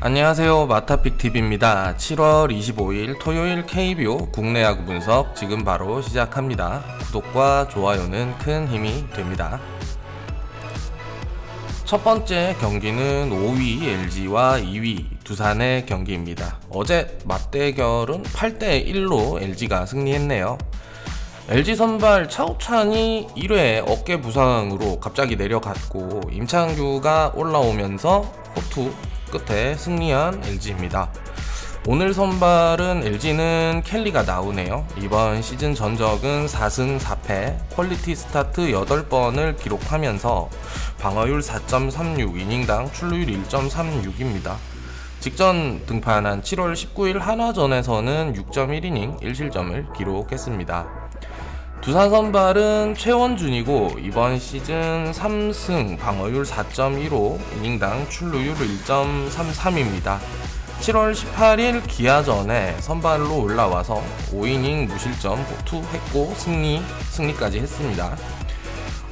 안녕하세요. 마타픽TV입니다. 7월 25일 토요일 KBO 국내 야구 분석 지금 바로 시작합니다. 구독과 좋아요는 큰 힘이 됩니다. 첫 번째 경기는 5위 LG와 2위 두산의 경기입니다. 어제 맞대결은 8대1로 LG가 승리했네요 LG 선발 차우찬이 1회 어깨 부상으로 갑자기 내려갔고 임창규가 올라오면서 호투 끝에 승리한 LG입니다. 오늘 선발은 LG는 켈리가 나오네요. 이번 시즌 전적은 4승 4패, 퀄리티 스타트 8번을 기록하면서 방어율 4.36, 이닝당 출루율 1.36입니다. 직전 등판한 7월 19일 한화전에서는 6.1이닝 1실점을 기록했습니다. 두산 선발은 최원준이고 이번 시즌 3승 방어율 4.15 이닝당 출루율 1.33입니다. 7월 18일 기아전에 선발로 올라와서 5이닝 무실점 호투했고 승리 승리까지 했습니다.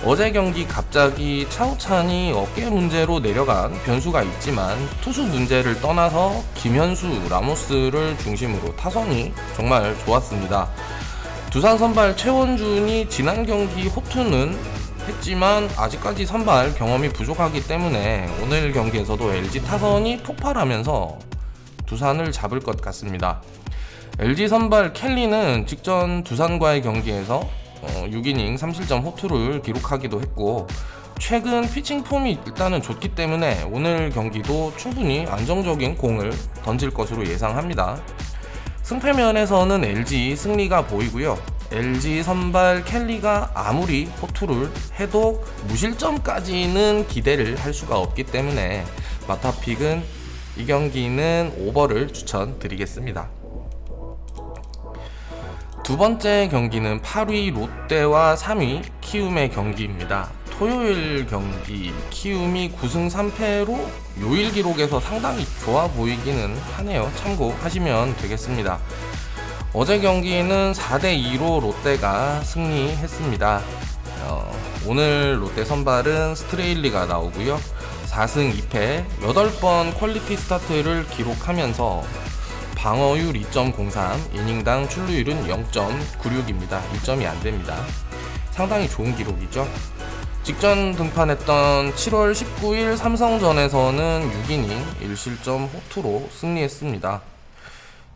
어제 경기 갑자기 차우찬이 어깨 문제로 내려간 변수가 있지만 투수 문제를 떠나서 김현수, 라모스를 중심으로 타선이 정말 좋았습니다. 두산 선발 최원준이 지난 경기 호투는 했지만 아직까지 선발 경험이 부족하기 때문에 오늘 경기에서도 LG 타선이 폭발하면서 두산을 잡을 것 같습니다. LG 선발 켈리는 직전 두산과의 경기에서 6이닝 3실점 호투를 기록하기도 했고 최근 피칭 폼이 일단은 좋기 때문에 오늘 경기도 충분히 안정적인 공을 던질 것으로 예상합니다. 승패 면에서는 LG 승리가 보이고요. LG 선발 켈리가 아무리 호투를 해도 무실점까지는 기대를 할 수가 없기 때문에 마타픽은 이 경기는 오버를 추천드리겠습니다. 두 번째 경기는 8위 롯데와 3위 키움의 경기입니다. 토요일 경기 키움이 9승 3패로 요일 기록에서 상당히 좋아 보이기는 하네요. 참고하시면 되겠습니다. 어제 경기는 4대2로 롯데가 승리했습니다. 어, 오늘 롯데 선발은 스트레일리가 나오고요. 4승 2패 8번 퀄리티 스타트를 기록하면서 방어율 2.03, 이닝당 출루율은 0.96입니다. 1점이 안 됩니다. 상당히 좋은 기록이죠. 직전 등판했던 7월 19일 삼성전에서는 6이닝 1실점 호투로 승리했습니다.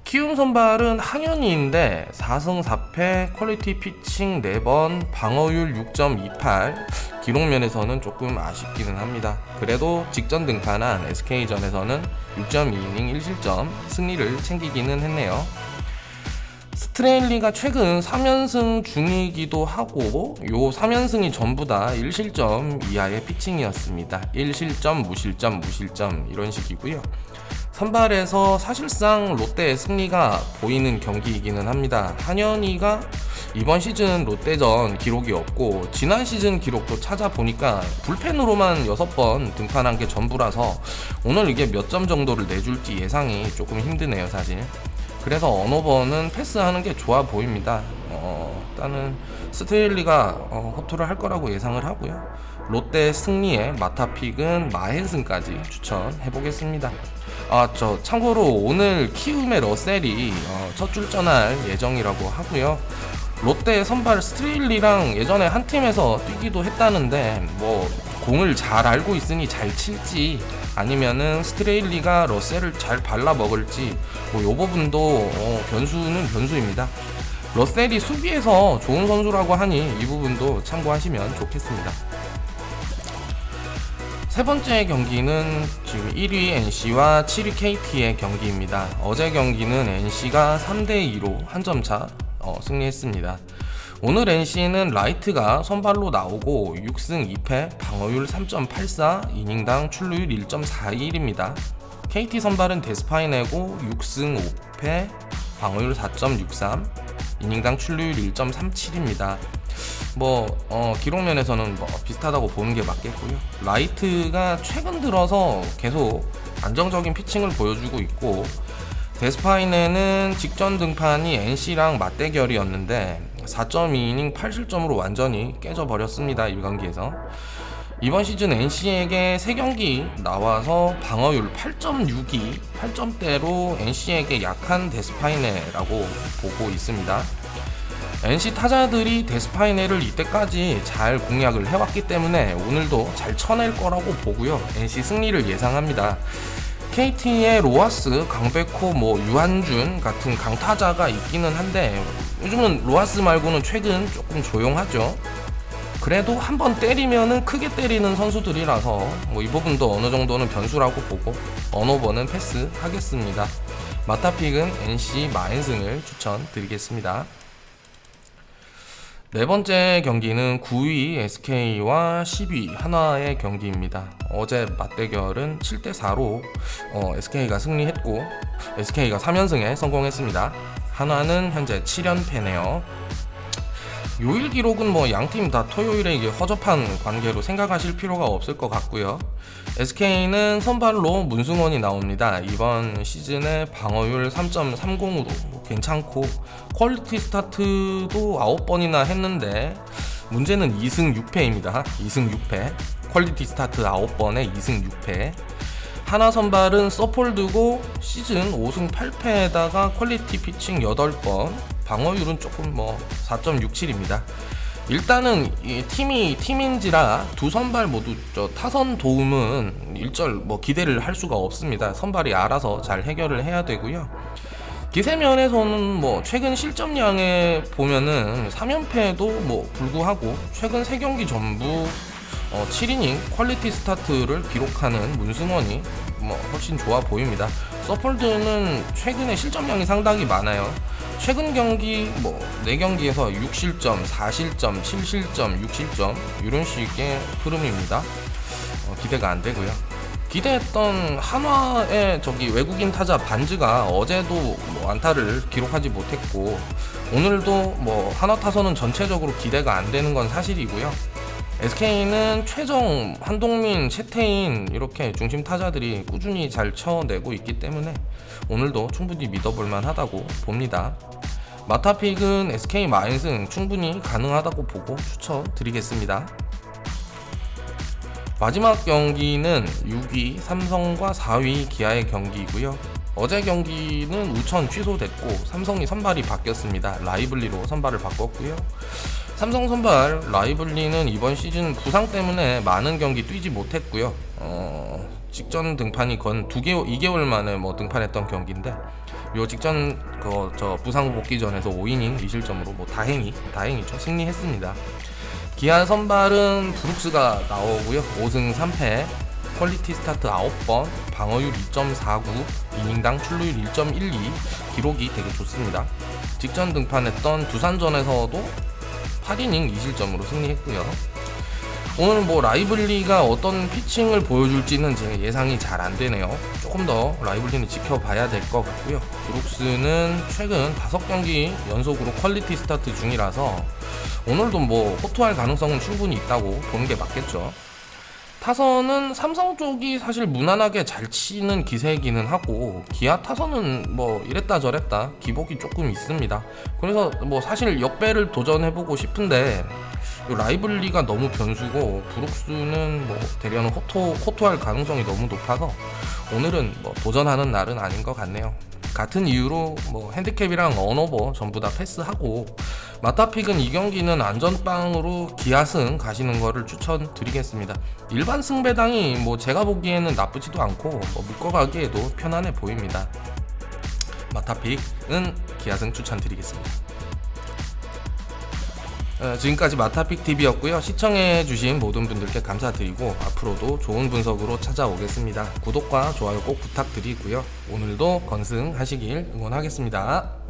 키움 선발은 한현희인데 4승 4패 퀄리티 피칭 4번 방어율 6.28 기록 면에서는 조금 아쉽기는 합니다. 그래도 직전 등판한 SK전에서는 6.2이닝 1실점 승리를 챙기기는 했네요. 스트레일리가 최근 3연승 중이기도 하고 요 3연승이 전부 다 1실점 이하의 피칭이었습니다. 1실점, 무실점, 무실점 이런 식이고요. 선발에서 사실상 롯데의 승리가 보이는 경기이기는 합니다. 한현희가 이번 시즌 롯데전 기록이 없고 지난 시즌 기록도 찾아보니까 불펜으로만 6번 등판한 게 전부라서 오늘 이게 몇 점 정도를 내줄지 예상이 조금 힘드네요 사실 그래서 언어버는 패스하는 게 좋아 보입니다. 어, 일단은 스테일리가 어, 호투를 할 거라고 예상을 하고요. 롯데 승리에 마타픽은 마헨슨까지 추천해 보겠습니다. 아 저 참고로 오늘 키움의 러셀이 어, 첫 출전할 예정이라고 하고요. 롯데 선발 스트레일리랑 예전에 한 팀에서 뛰기도 했다는데 뭐 공을 잘 알고 있으니 잘 칠지 아니면은 스트레일리가 러셀을 잘 발라 먹을지 뭐 요 부분도 어, 변수는 변수입니다. 러셀이 수비에서 좋은 선수라고 하니 이 부분도 참고하시면 좋겠습니다. 세 번째 경기는 지금 1위 NC와 7위 KT의 경기입니다. 어제 경기는 NC가 3대 2로 한 점차 어, 승리했습니다. 오늘 NC는 라이트가 선발로 나오고 6승 2패, 방어율 3.84, 이닝당 출루율 1.41입니다. KT 선발은 데스파이네고 6승 5패, 방어율 4.63, 이닝당 출루율 1.37입니다. 뭐 어, 기록면에서는 뭐 비슷하다고 보는 게 맞겠고요. 라이트가 최근 들어서 계속 안정적인 피칭을 보여주고 있고 데스파이네는 직전 등판이 NC랑 맞대결이었는데 4.2이닝 8실점으로 완전히 깨져버렸습니다. 1경기에서 이번 시즌 NC에게 3경기 나와서 방어율 8.62, 8점대로 NC에게 약한 데스파이네라고 보고 있습니다. NC 타자들이 데스파이네를 이때까지 잘 공략을 해왔기 때문에 오늘도 잘 쳐낼 거라고 보고요. NC 승리를 예상합니다. KT의 로하스, 강백호, 뭐 유한준 같은 강타자가 있기는 한데 요즘은 로하스 말고는 최근 조금 조용하죠. 그래도 한 번 때리면은 크게 때리는 선수들이라서 뭐 이 부분도 어느 정도는 변수라고 보고 언오버는 패스하겠습니다. 마타픽은 NC 마인승을 추천드리겠습니다. 네 번째 경기는 9위 SK와 10위 한화의 경기입니다. 어제 맞대결은 7대 4로 어, SK가 승리했고 SK가 3연승에 성공했습니다. 한화는 현재 7연패네요. 요일 기록은 뭐 양팀 다 토요일에 이게 허접한 관계로 생각하실 필요가 없을 것 같고요. SK는 선발로 문승원이 나옵니다. 이번 시즌에 방어율 3.30으로 괜찮고 퀄리티 스타트도 9번이나 했는데 문제는 2승 6패입니다. 2승 6패. 퀄리티 스타트 9번에 2승 6패. 하나 선발은 서폴드고 시즌 5승 8패에다가 퀄리티 피칭 8번, 방어율은 조금 뭐 4.67입니다. 일단은 이 팀이 팀인지라 두 선발 모두 저 타선 도움은 일절 뭐 기대를 할 수가 없습니다. 선발이 알아서 잘 해결을 해야 되고요. 기세면에서는 뭐 최근 실점량에 보면은 3연패에도 뭐 불구하고 최근 3경기 전부 어, 7이닝 퀄리티 스타트를 기록하는 문승원이 뭐 훨씬 좋아 보입니다. 서폴드는 최근에 실점량이 상당히 많아요. 최근 경기 뭐 4경기에서 6실점, 4실점, 7실점, 6실점 이런 식의 흐름입니다. 어, 기대가 안 되고요. 기대했던 한화의 저기 외국인 타자 반즈가 어제도 뭐 안타를 기록하지 못했고 오늘도 뭐 한화 타선은 전체적으로 기대가 안 되는 건 사실이고요. SK는 최정, 한동민, 채태인 이렇게 중심 타자들이 꾸준히 잘 쳐내고 있기 때문에 오늘도 충분히 믿어볼 만하다고 봅니다. 마타픽은 SK 마인승 충분히 가능하다고 보고 추천드리겠습니다. 마지막 경기는 6위 삼성과 4위 기아의 경기이고요. 어제 경기는 우천 취소됐고 삼성이 선발이 바뀌었습니다. 라이블리로 선발을 바꿨고요. 삼성 선발 라이블리는 이번 시즌 부상 때문에 많은 경기 뛰지 못했고요. 어, 직전 등판이 건 2개월, 2개월 만에 뭐 등판했던 경기인데 요 직전 그 저 부상 복귀 전에서 5이닝 2실점으로 뭐 다행히 다행이죠 승리했습니다. 기아 선발은 브룩스가 나오고요. 5승 3패, 퀄리티 스타트 9번, 방어율 2.49, 이닝당 출루율 1.12, 기록이 되게 좋습니다. 직전 등판했던 두산전에서도 8이닝 2실점으로 승리했고요. 오늘 뭐 라이블리가 어떤 피칭을 보여줄지는 제 예상이 잘 안 되네요. 조금 더 라이블리는 지켜봐야 될 것 같고요. 브룩스는 최근 5경기 연속으로 퀄리티 스타트 중이라서 오늘도 뭐 호투할 가능성은 충분히 있다고 보는 게 맞겠죠. 타선은 삼성 쪽이 사실 무난하게 잘 치는 기세이기는 하고 기아 타선은 뭐 이랬다 저랬다 기복이 조금 있습니다. 그래서 뭐 사실 역배를 도전해보고 싶은데 요 라이블리가 너무 변수고 브룩스는 뭐 대려는 호토 호토할 가능성이 너무 높아서 오늘은 뭐 도전하는 날은 아닌 것 같네요. 같은 이유로 뭐 핸디캡이랑 언오버 전부 다 패스하고 마타픽은 이 경기는 안전빵으로 기아승 가시는 거를 추천드리겠습니다. 일반 승배당이 뭐 제가 보기에는 나쁘지도 않고 뭐 묶어가기에도 편안해 보입니다. 마타픽은 기아승 추천드리겠습니다. 어, 지금까지 마타픽 TV였고요. 시청해주신 모든 분들께 감사드리고 앞으로도 좋은 분석으로 찾아오겠습니다. 구독과 좋아요 꼭 부탁드리고요. 오늘도 건승하시길 응원하겠습니다.